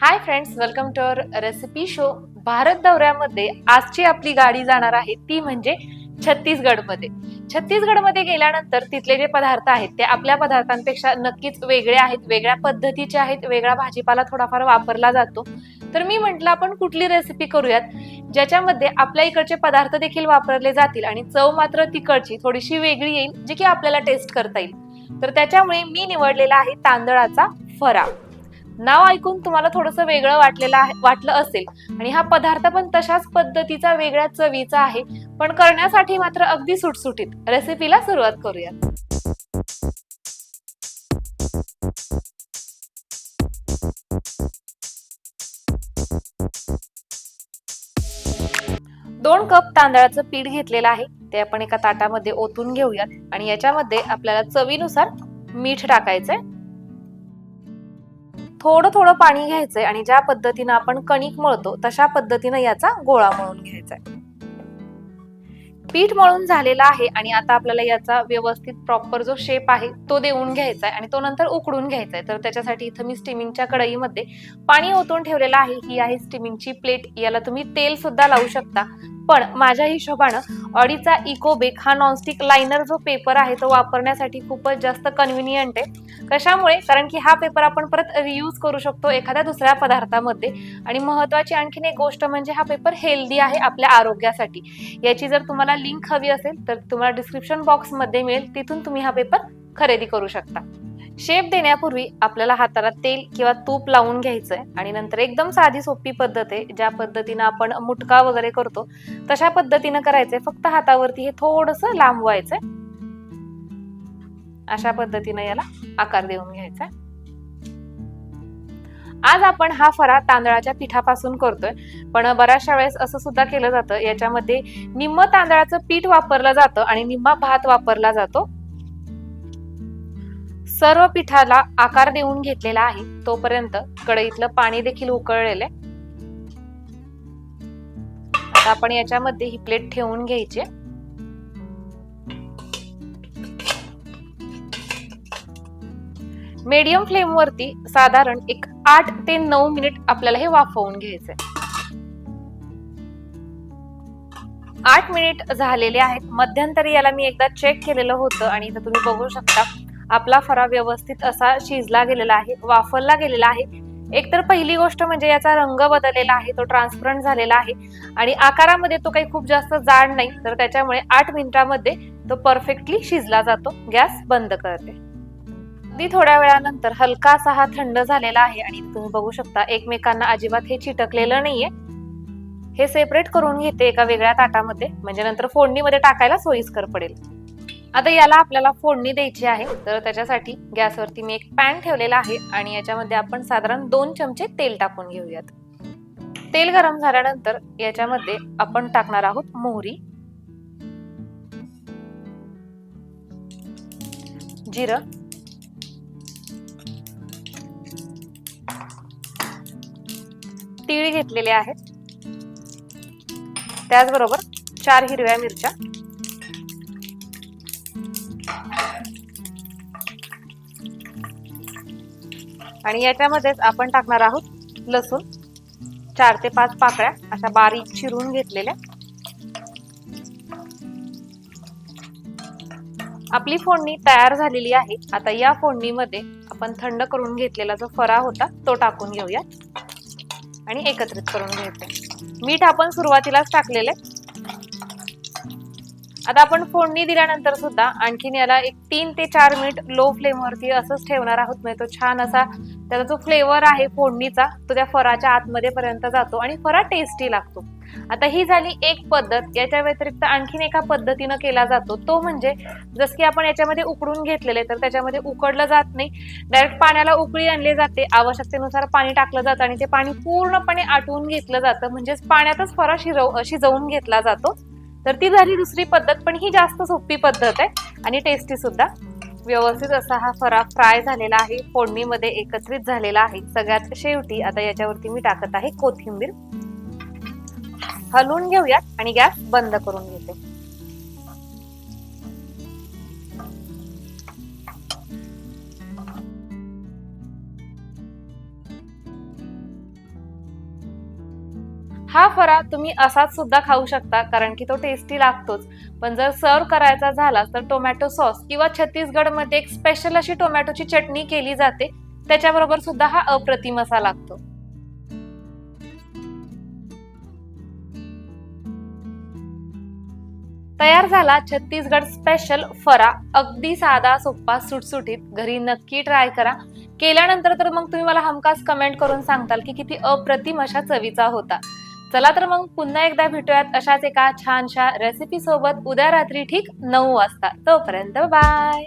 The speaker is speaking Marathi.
Hi friends welcome to our recipe show Bharat दौऱ्यामध्ये आजची आपली गाडी जाणार आहे. ती म्हणजे छत्तीसगडमध्ये. छत्तीसगडमध्ये गेल्यानंतर तिथले जे पदार्थ आहेत ते आपल्या पदार्थांपेक्षा नक्कीच वेगळे आहेत वेगळ्या पद्धतीचे आहेत वेगळा भाजीपाला थोडाफार वापरला जातो. तर मी म्हटलं आपण कुठली रेसिपी करूयात? ज्याच्यामध्ये आपल्या इकडचे पदार्थ देखील वापरले जातील आणि चव मात्र तिकडची थोडीशी वेगळी येईल जी की आपल्याला टेस्ट करता येईल. तर त्याच्यामुळे मी निवडलेला आहे तांदळाचा फराळ नाव ऐकून तुम्हाला थोडंसं वेगळं वाटलेलं आहे वाटलं असेल. आणि हा पदार्थ पण तशाच पद्धतीचा वेगळ्या चवीचा आहे. पण करण्यासाठी मात्र अगदी सुटसुटीत. रेसिपीला सुरुवात करूयात. दोन कप तांदळाचं पीठ घेतलेलं आहे. ते आपण एका ताटामध्ये ओतून घेऊयात. आणि याच्यामध्ये आपल्याला चवीनुसार मीठ टाकायचंय. थोडं थोडं पाणी घ्यायचंय आणि ज्या पद्धतीनं आपण कणिक मळतो तशा पद्धतीनं याचा गोळा मळून घ्यायचा आहे पीठ मळून झालेला आहे आणि आता आपल्याला याचा व्यवस्थित प्रॉपर जो शेप आहे तो देऊन घ्यायचा आहे आणि तो नंतर उकडून घ्यायचा आहे तर त्याच्यासाठी इथं मी स्टीमिंगच्या कढईमध्ये पाणी ओतून ठेवलेलं आहे. ही आहे स्टीमिंगची प्लेट याला तुम्ही तेल सुद्धा लावू शकता. पण माझ्या हिशोबानं ऑडीचा इकोबेक हा नॉनस्टिक लाइनर जो पेपर आहे तो वापरण्यासाठी खूपच जास्त कन्व्हिनियंट आहे. कशामुळे? कारण की हा पेपर आपण परत रियूज करू शकतो एखाद्या दुसऱ्या पदार्थामध्ये. आणि महत्वाची आणखीन एक गोष्ट म्हणजे हा पेपर हेल्दी आहे आपल्या आरोग्यासाठी. याची जर तुम्हाला लिंक हवी असेल तर तुम्हाला डिस्क्रिप्शन बॉक्समध्ये मिळेल. तिथून तुम्ही हा पेपर खरेदी करू शकता. शेप देण्यापूर्वी आपल्याला हाताला तेल किंवा तूप लावून घ्यायचंय आणि नंतर एकदम साधी सोपी पद्धत आहे. ज्या पद्धतीनं आपण मुटका वगैरे करतो तशा पद्धतीनं करायचंय. फक्त हातावरती हे थोडस लांबवायचंय. अशा पद्धतीनं याला आकार देऊन घ्यायचा आज आपण हा फरा तांदळाच्या पिठापासून करतोय. पण बऱ्याचशा वेळेस असं सुद्धा केलं जातं. याच्यामध्ये निम्म तांदळाचं पीठ वापरलं जातं आणि निम्मा भात वापरला जातो. सर्व पिठाला आकार देऊन घेतलेला आहे. तोपर्यंत कढईतलं पाणी देखील उकळलेलं आहे. आता आपण याच्यामध्ये ही प्लेट ठेवून घ्यायची मीडियम फ्लेम वरती साधारण एक आठ ते नऊ मिनिट आपल्याला हे वाफवून घ्यायचंय. आठ मिनिट झालेले आहेत. मध्यंतरी याला मी एकदा चेक केलेलं होतं आणि इथं तुम्ही बघू शकता आपला फरा व्यवस्थित असा शिजला गेलेला आहे वाफरला गेलेला आहे. एकतर पहिली गोष्ट म्हणजे याचा रंग बदललेला आहे तो ट्रान्सपरंट झालेला आहे आणि आकारामध्ये तो काही खूप जास्त जाड नाही तर त्याच्यामुळे आठ मिनिटामध्ये तो परफेक्टली शिजला जातो गॅस बंद करते. अगदी थोड्या वेळानंतर हलका असा हा थंड झालेला आहे आणि तुम्ही बघू शकता एकमेकांना अजिबात हे चिटकलेलं नाहीये. हे सेपरेट करून घेते एका वेगळ्या ताटामध्ये म्हणजे नंतर फोडणीमध्ये टाकायला सोयीस्कर पडेल. आता याला आपल्याला फोडणी द्यायची आहे. तर त्याच्यासाठी गॅसवरती मी एक पॅन ठेवलेला आहे आणि याच्यामध्ये आपण साधारण दोन चमचे तेल टाकून घेऊयात. तेल गरम झाल्यानंतर याच्यामध्ये आपण टाकणार आहोत मोहरी जिरं तीळ घेतलेले आहेत. त्याचबरोबर चार हिरव्या मिरच्या आणि याच्यामध्येच आपण टाकणार आहोत लसूण. चार ते पाच पाकळ्या अशा बारीक चिरून घेतलेल्या. आपली फोडणी तयार झालेली आहे. आता या फोडणीमध्ये आपण थंड करून घेतलेला जो फरा होता तो टाकून घेऊया आणि एकत्रित करून घ्यायचा मीठ आपण सुरुवातीलाच टाकलेले आता आपण फोडणी दिल्यानंतर सुद्धा आणखीन याला एक तीन ते चार मिनिट लो फ्लेमवरती असंच ठेवणार आहोत. म्हणजे तो छान असा त्याचा जो फ्लेवर आहे फोडणीचा तो त्या फराच्या आतमध्ये पर्यंत जातो आणि फरा टेस्टी लागतो. आता ही झाली एक पद्धत. याच्या व्यतिरिक्त आणखीन एका पद्धतीनं केला जातो. तो म्हणजे जसं की आपण याच्यामध्ये उकडून घेतलेले तर त्याच्यामध्ये उकडलं जात नाही. डायरेक्ट पाण्याला उकळी आणली जाते. आवश्यकतेनुसार पाणी टाकलं जातं आणि ते पाणी पूर्णपणे आटवून घेतलं जातं. म्हणजेच पाण्यातच फरा शिरव शिजवून घेतला जातो. तर ती झाली दुसरी पद्धत पण ही जास्त सोपी पद्धत आहे. आणि टेस्टी सुद्धा. व्यवस्थित असा हा फरा फ्राय झालेला आहे. फोडणीमध्ये एकत्रित झालेला आहे. सगळ्यात शेवटी आता याच्यावरती मी टाकत आहे कोथिंबीर. हलवून घेऊयात आणि गॅस बंद करून घेते. हा फरा तुम्ही असाच सुद्धा खाऊ शकता कारण की तो टेस्टी लागतोच. पण जर सर्व करायचा झाला तर टोमॅटो सॉस किंवा छत्तीसगडमध्ये एक स्पेशल अशी टोमॅटोची चटणी केली जाते त्याच्याबरोबर सुद्धा हा अप्रतिम असा लागतो. तयार झाला छत्तीसगड स्पेशल फरा अगदी साधा सोप्पा सुटसुटीत. घरी नक्की ट्राय करा. केल्यानंतर तर मग तुम्ही मला हमखास कमेंट करून सांगताल की किती अप्रतिम अशा चवीचा होता. चला तर मग पुन्हा एकदा भेटूयात अशाच एका छानशा रेसिपी सोबत. उद्या रात्री ठीक नऊ वाजता. तोपर्यंत बाय